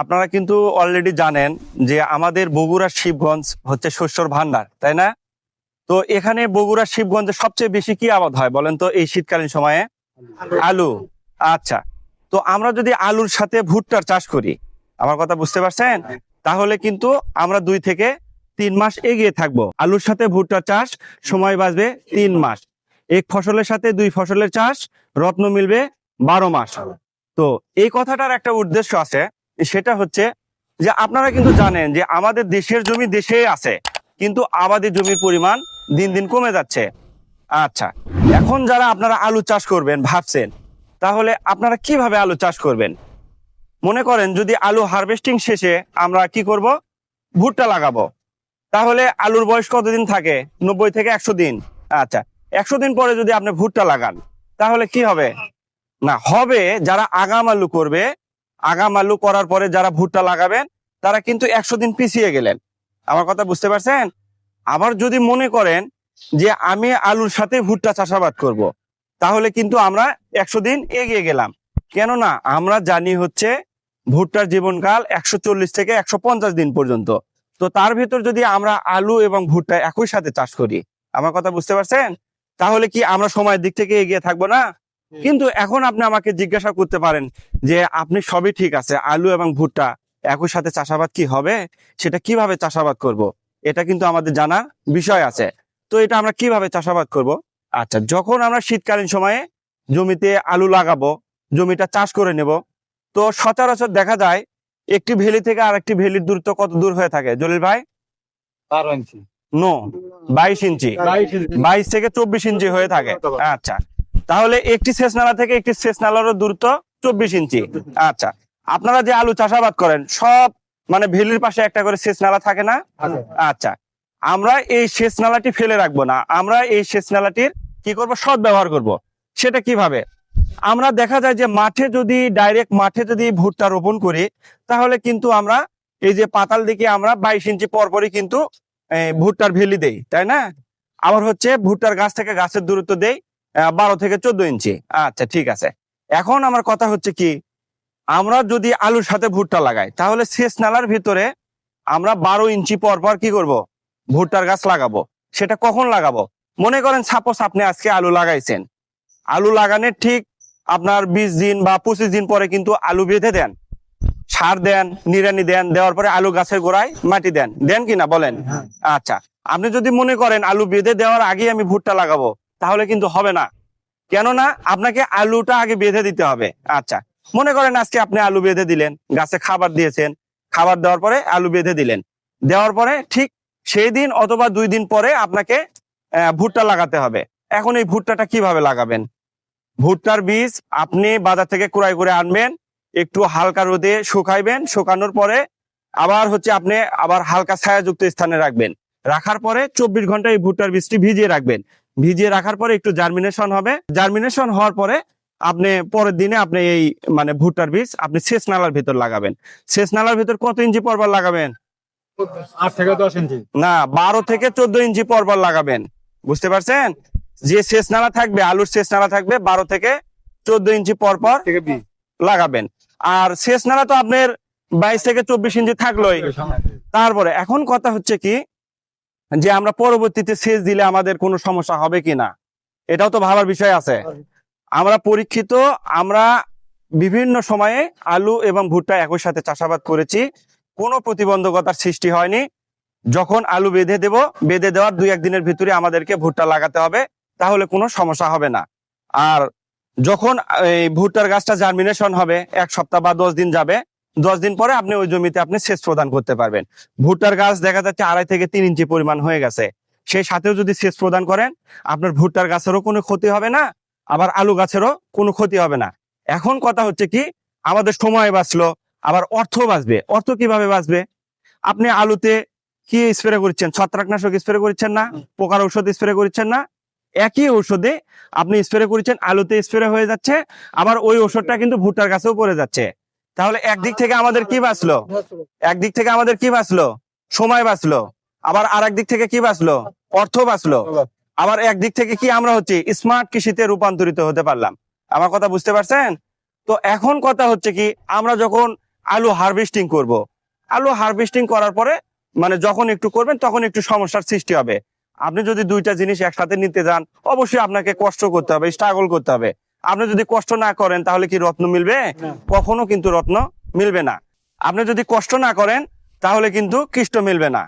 আপনারা কিন্তু অলরেডি জানেন যে আমাদের বগুড়ার শিবগঞ্জ হচ্ছে শস্যর ভান্ডার তাই না? তো এখানে বগুড়ার শিবগঞ্জে সবচেয়ে বেশি কি আবাদ হয় বলেন তো এই শীতকালীন সময়ে? আলু। আচ্ছা তো আমরা যদি আলুর সাথে ভুট্টার চাষ করি, আমার কথা বুঝতে পারছেন? তাহলে কিন্তু আমরা দুই থেকে তিন মাস এগিয়ে থাকব। আলুর সাথে ভুট্টার চাষ সময় বাঁচবে তিন মাস। এক ফসলের সাথে দুই ফসলের চাষ, রত্ন মিলবে বারো মাস। তো এই কথাটার একটা উদ্দেশ্য আছে। সেটা হচ্ছে যে আপনারা কিন্তু জানেন যে আমাদের দেশের জমি দেশেই আছে, কিন্তু আবাদি জমির পরিমাণ দিন দিন কমে যাচ্ছে। আচ্ছা এখন যারা আপনারা আলু চাষ করবেন ভাবছেন, তাহলে আপনারা কীভাবে আলু চাষ করবেন? মনে করেন যদি আলু হারভেস্টিং শেষে আমরা কি করব? ভুট্টা লাগাবো। তাহলে আলুর বয়স কতদিন থাকে? নব্বই থেকে একশো দিন। আচ্ছা একশো দিন পরে যদি আপনি ভুট্টা লাগান, তাহলে কি হবে? না, হবে যারা আগাম আলু করবে আগাম আলু করার পরে যারা ভুট্টা লাগাবেন, তারা কিন্তু একশো দিন পিছিয়ে গেলেন। আমার কথা বুঝতে পারছেন? আবার যদি মনে করেন যে আমি আলুর সাথে ভুট্টা চাষাবাদ করব। তাহলে কিন্তু আমরা একশো দিন এগিয়ে গেলাম। কেননা আমরা জানি হচ্ছে ভুট্টার জীবনকাল একশো চল্লিশ থেকে একশো পঞ্চাশ দিন পর্যন্ত। তো তার ভিতর যদি আমরা আলু এবং ভুট্টা একই সাথে চাষ করি, আমার কথা বুঝতে পারছেন? তাহলে কি আমরা সময়ের দিক থেকে এগিয়ে থাকব না? কিন্তু এখন আপনি আমাকে জিজ্ঞাসা করতে পারেন যে আপনি সবই ঠিক আছে আলু এবং ভুট্টা একই সাথে চাষাবাদ কি হবে? সেটা কীভাবে চাষাবাদ করব। এটা কিন্তু আমাদের জানা বিষয় আছে। তো এটা আমরা কীভাবে চাষাবাদ করব। আচ্ছা যখন আমরা শীতকালীন সময়ে জমিতে আলু লাগাবো জমিটা চাষ করে নেব তো সচরাচর দেখা যায় একটি ভেলি থেকে আরেকটি ভেলির দূরত্ব কত দূর হয়ে থাকে? জলিল ভাই? বারো ইঞ্চি। নো বাইশ ইঞ্চি। বাইশ থেকে চব্বিশ ইঞ্চি হয়ে থাকে। আচ্ছা তাহলে একটি সেচ নালা থেকে একটি সেচ নালারও দূরত্ব চব্বিশ ইঞ্চি। আচ্ছা আপনারা যে আলু চাষাবাদ করেন সব মানে ভেলির পাশে একটা করে সেচ নালা থাকে না? আচ্ছা আমরা এই সেচ নালাটি ফেলে রাখব না। আমরা এই সেচ নালাটির কি করব? সৎ ব্যবহার করব। সেটা কীভাবে? আমরা দেখা যায় যে মাঠে যদি ডাইরেক্ট মাঠে যদি ভুট্টা রোপণ করি তাহলে কিন্তু আমরা এই যে পাতাল দিকে আমরা বাইশ ইঞ্চি পরপরই কিন্তু ভুট্টার ভেলি দেই তাই না? আবার হচ্ছে ভুট্টার গাছ থেকে গাছের দূরত্ব দেই বারো থেকে চোদ্দ ইঞ্চি। আচ্ছা ঠিক আছে। এখন আমার কথা হচ্ছে কি আমরা যদি আলুর সাথে ভুট্টা লাগাই তাহলে শেষ নালার ভিতরে আমরা বারো ইঞ্চি পর পর কি করব? ভুট্টার গাছ লাগাবো। সেটা কখন লাগাবো? মনে করেন সাপোজ আপনি আজকে আলু লাগাইছেন। আলু লাগানোর ঠিক আপনার বিশ দিন বা পঁচিশ দিন পরে কিন্তু আলু বেঁধে দেন। সার দেন নিড়ানি দেন দেওয়ার পরে আলু গাছের গোড়ায় মাটি দেন। দেন কিনা বলেন? আচ্ছা আপনি যদি মনে করেন আলু বেঁধে দেওয়ার আগে আমি ভুট্টা লাগাবো তাহলে কিন্তু হবে না। কেননা আপনাকে আলুটা আগে বেঁধে দিতে হবে। আচ্ছা মনে করেন আজকে আপনি আলু বেঁধে দিলেন, গাছে খাবার দিয়েছেন, খাবার দেওয়ার পরে আলু বেঁধে দিলেন। দেওয়ার পরে ঠিক সেই দিন অথবা দুই দিন পরে আপনাকে ভুট্টা লাগাতে হবে। এখন এই ভুট্টাটা কীভাবে লাগাবেন? ভুট্টার বীজ আপনি বাজার থেকে ক্রয় করে আনবেন, একটু হালকা রোদে শুকাইবেন, শুকানোর পরে আবার হচ্ছে আপনি আবার হালকা ছায়াযুক্ত স্থানে রাখবেন। রাখার পরে চব্বিশ ঘণ্টা এই ভুট্টার বীজটি ভিজিয়ে রাখবেন। ভিজিয়ে রাখার পরে একটু জার্মিনেশন হবে। জার্মিনেশন হওয়ার পরে আপনি পরের দিনে আপনি এই মানে ভুট্টার বীজ আপনি শেষ নালার ভিতর লাগাবেন। শেষ নালার ভিতর কত ইঞ্চি পরপর লাগাবেন? আট থেকে দশ ইঞ্চি। না বারো থেকে চোদ্দ ইঞ্চি পরপর লাগাবেন। বুঝতে পারছেন? যে শেষ নালা থাকবে আলুর শেষ নালা থাকবে বারো থেকে চোদ্দ ইঞ্চি পরপর লাগাবেন। আর শেষ নালা তো আপনার বাইশ থেকে চব্বিশ ইঞ্চি থাকলোই। তারপরে এখন কথা হচ্ছে কি যে আমরা পরবর্তীতে সেচ দিলে আমাদের কোনো সমস্যা হবে কিনা এটাও তো ভাবার বিষয় আছে। আমরা পরীক্ষিত, আমরা বিভিন্ন সময়ে আলু এবং ভুট্টা একই সাথে চাষাবাদ করেছি। কোনো প্রতিবন্ধকতার সৃষ্টি হয়নি। যখন আলু বেঁধে দেব, বেঁধে দেওয়ার দুই একদিনের ভিতরে আমাদেরকে ভুট্টা লাগাতে হবে, তাহলে কোনো সমস্যা হবে না। আর যখন এই ভুট্টার গাছটা জার্মিনেশন হবে, এক সপ্তাহ বা দশ দিন যাবে দশ দিন পরে আপনি ওই জমিতে আপনি সেচ প্রদান করতে পারবেন। ভুট্টার গাছ দেখা যাচ্ছে আড়াই থেকে তিন ইঞ্চি পরিমাণ হয়ে গেছে। সেই সাথেও যদি সেচ প্রদান করেন, আপনার ভুট্টার গাছেরও কোনো ক্ষতি হবে না, আবার আলু গাছেরও কোনো ক্ষতি হবে না। এখন কথা হচ্ছে কি, আমাদের সময় বাঁচলো, আবার অর্থ বাঁচবে। অর্থ কীভাবে বাঁচবে? আপনি আলুতে কি স্প্রে করছেন? ছত্রাকনাশক স্প্রে করছেন না? পোকার ঔষধ স্প্রে করছেন না? একই ঔষধে আপনি স্প্রে করছেন, আলুতে স্প্রে হয়ে যাচ্ছে, আবার ওই ওষুধটা কিন্তু ভুট্টার গাছেও পড়ে যাচ্ছে। তাহলে একদিক থেকে আমাদের কি বাঁচলো? একদিক থেকে আমাদের কি বাঁচলো? সময় বাঁচলো। আবার আর দিক থেকে কি বাঁচলো? অর্থ বাঁচলো। আবার একদিক থেকে কি আমরা হচ্ছে? স্মার্ট কৃষিতে রূপান্তরিত হতে পারলাম। আমার কথা বুঝতে পারছেন? তো এখন কথা হচ্ছে কি আমরা যখন আলু হারভেস্টিং করব। আলু হারভেস্টিং করার পরে মানে যখন একটু করবেন তখন একটু সমস্যার সৃষ্টি হবে। আপনি যদি দুইটা জিনিস একসাথে নিতে যান অবশ্যই আপনাকে কষ্ট করতে হবে স্ট্রাগল করতে হবে। আপনি যদি কষ্ট না করেন তাহলে কি রত্ন মিলবে? কখনো কিন্তু রত্ন মিলবে না। আপনি যদি কষ্ট না করেন তাহলে কিন্তু কৃষ্ট মিলবে না।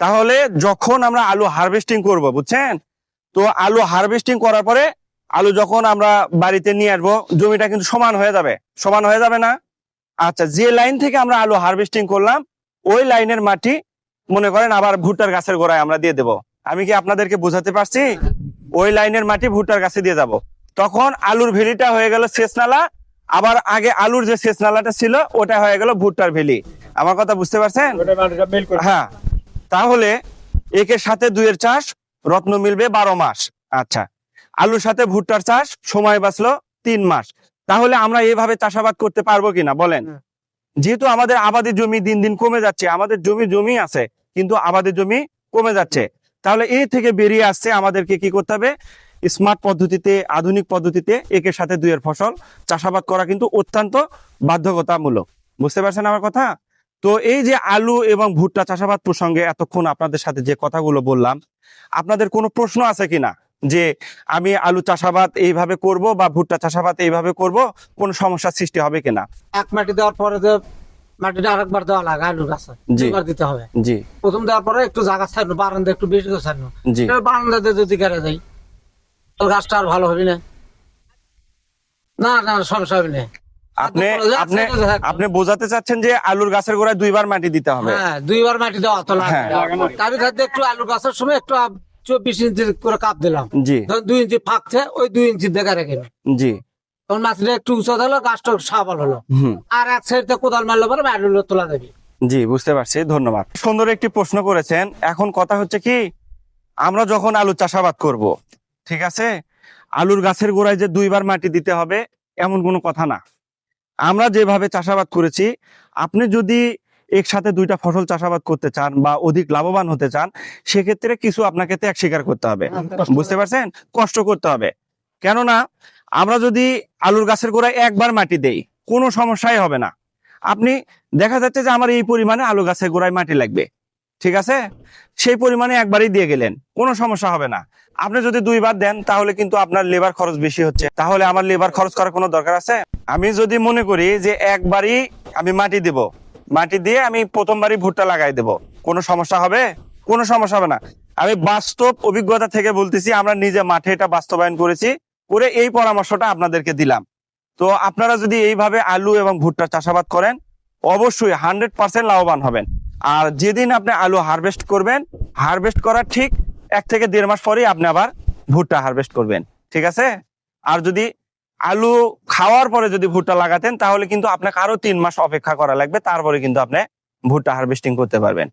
তাহলে যখন আমরা আলু হারভেস্টিং করব বুঝছেন? তো আলু হারভেস্টিং করার পরে আলু যখন আমরা বাড়িতে নিয়ে আসব জমিটা কিন্তু সমান হয়ে যাবে। সমান হয়ে যাবে না? আচ্ছা যে লাইন থেকে আমরা আলু হারভেস্টিং করলাম ওই লাইনের মাটি মনে করেন আবার ভুট্টার গাছের গোড়ায় আমরা দিয়ে দেব। আমি কি আপনাদেরকে বোঝাতে পারছি? ওই লাইনের মাটি ভুট্টার গাছে দিয়ে যাব। তখন আলুর ভেলিটা হয়ে গেল শেষ নালা। আবার আগে আলুর যে শেষ নালাটা ছিল ওটা হয়ে গেল ভুট্টার ভেলি। আমার কথা বুঝতে পারছেন? হ্যাঁ। তাহলে একের সাথে দুইয়ের চাষ রত্ন মিলবে বারো মাস। আচ্ছা। আলুর সাথে ভুট্টার চাষ সময় বাঁচলো তিন মাস। তাহলে আমরা এভাবে চাষাবাদ করতে পারব কিনা বলেন? হ্যাঁ। যেহেতু আমাদের আবাদের জমি দিন দিন কমে যাচ্ছে আমাদের জমি জমি আছে কিন্তু আবাদের জমি কমে যাচ্ছে। তাহলে এই থেকে বেরিয়ে আসছে আমাদেরকে কি করতে হবে? স্মার্ট পদ্ধতিতে আধুনিক পদ্ধতিতে একের সাথে দুইয়ের ফসল। চাষাবাদ করা কিন্তু অত্যন্ত বাধ্যকতামূলক। বুঝতে পারছেন আমার কথা? তো এই যে আলু এবং ভুট্টা চাষাবাদ প্রসঙ্গে এতক্ষণ আপনাদের সাথে যে কথাগুলো বললাম আপনাদের কোনো প্রশ্ন আছে কিনা? যে আমি আলু চাষাবাদ এইভাবে করব বা ভুট্টা চাষাবাদ এইভাবে করব কোনো সমস্যার সৃষ্টি হবে কিনা? এক মাটি দেওয়ার পরে যে মাটিটা আরেকবার দেওয়া লাগে আলুর গাছে জি। দিতে হবে। জি। প্রথম দেওয়ার পরে একটু জায়গা ছাড়লো বারান্দা একটু বেশি ছাড়লো। বারান্দাতে যদি গেড়ে যাই তো গাছটা আর ভালো হবে না। না না সমস্যা হবে না। আপনি আপনি আপনি বোঝাতে চাচ্ছেন যে আলুর গাছের গোড়ায় দুইবার মাটি দিতে হবে। হ্যাঁ দুইবার মাটি দেওয়া তো হ্যাঁ। খাদ্য একটু আলু গাছের সময় একটু চব্বিশ ইঞ্চি করে কাপ দিলাম। জি। দুই ইঞ্চি ফাঁকছে ওই দুই ইঞ্চি দেখা রেখে জি। তখন মাছটা একটু উঁচা হলো গাছটা সাবাল হলো। আর এক সাইডে কোদাল মারলে পরে আলু তোলা জি বুঝতে পারছি ধন্যবাদ। সুন্দর একটি প্রশ্ন করেছেন। এখন কথা হচ্ছে কি আমরা যখন আলু চাষাবাদ করব ঠিক আছে? আলুর গাছের গোড়ায় যে দুইবার মাটি দিতে হবে এমন কোনো কথা না। আমরা যেভাবে চাষাবাদ করেছি আপনি যদি একসাথে দুইটা ফসল চাষাবাদ করতে চান বা অধিক লাভবান হতে চান সেক্ষেত্রে কিছু আপনাকে ত্যাগ স্বীকার করতে হবে। বুঝতে পারছেন? কষ্ট করতে হবে। কেননা আমরা যদি আলুর গাছের গোড়ায় একবার মাটি দেই কোনো সমস্যাই হবে না। আপনি দেখা যাচ্ছে যে আমার এই পরিমাণে আলু গাছের গোড়ায় মাটি লাগবে। ঠিক আছে? সেই পরিমাণে একবারই দিয়ে গেলেন, কোনো সমস্যা হবে না। আপনি যদি দুইবার দেন, তাহলে কিন্তু আপনার লেবার খরচ বেশি হচ্ছে। তাহলে আমার লেবার খরচ করার কোনো দরকার আছে? আমি যদি মনে করি যে একবারই আমি মাটি দেব, মাটি দিয়ে আমি প্রথমবারই ভুট্টা লাগাই দেব, কোনো সমস্যা হবে? কোনো সমস্যা হবে না। আমি বাস্তব অভিজ্ঞতা থেকে বলতেছি, আমরা নিজে মাঠে এটা বাস্তবায়ন করেছি, করে এই পরামর্শটা আপনাদেরকে দিলাম। তো আপনারা যদি এইভাবে আলু এবং ভুট্টা চাষাবাদ করেন, অবশ্যই হান্ড্রেড পার্সেন্ট লাভবান হবেন। আর যেদিন আপনি আলু হারভেস্ট করবেন হারভেস্ট করার ঠিক এক থেকে দেড় মাস পরেই আপনি আবার ভুট্টা হারভেস্ট করবেন, ঠিক আছে? আর যদি আলু খাওয়ার পরে যদি ভুট্টা লাগাতেন, তাহলে কিন্তু আপনাকে আরও তিন মাস অপেক্ষা করা লাগবে, তারপরে কিন্তু আপনি ভুট্টা হারভেস্টিং করতে পারবেন।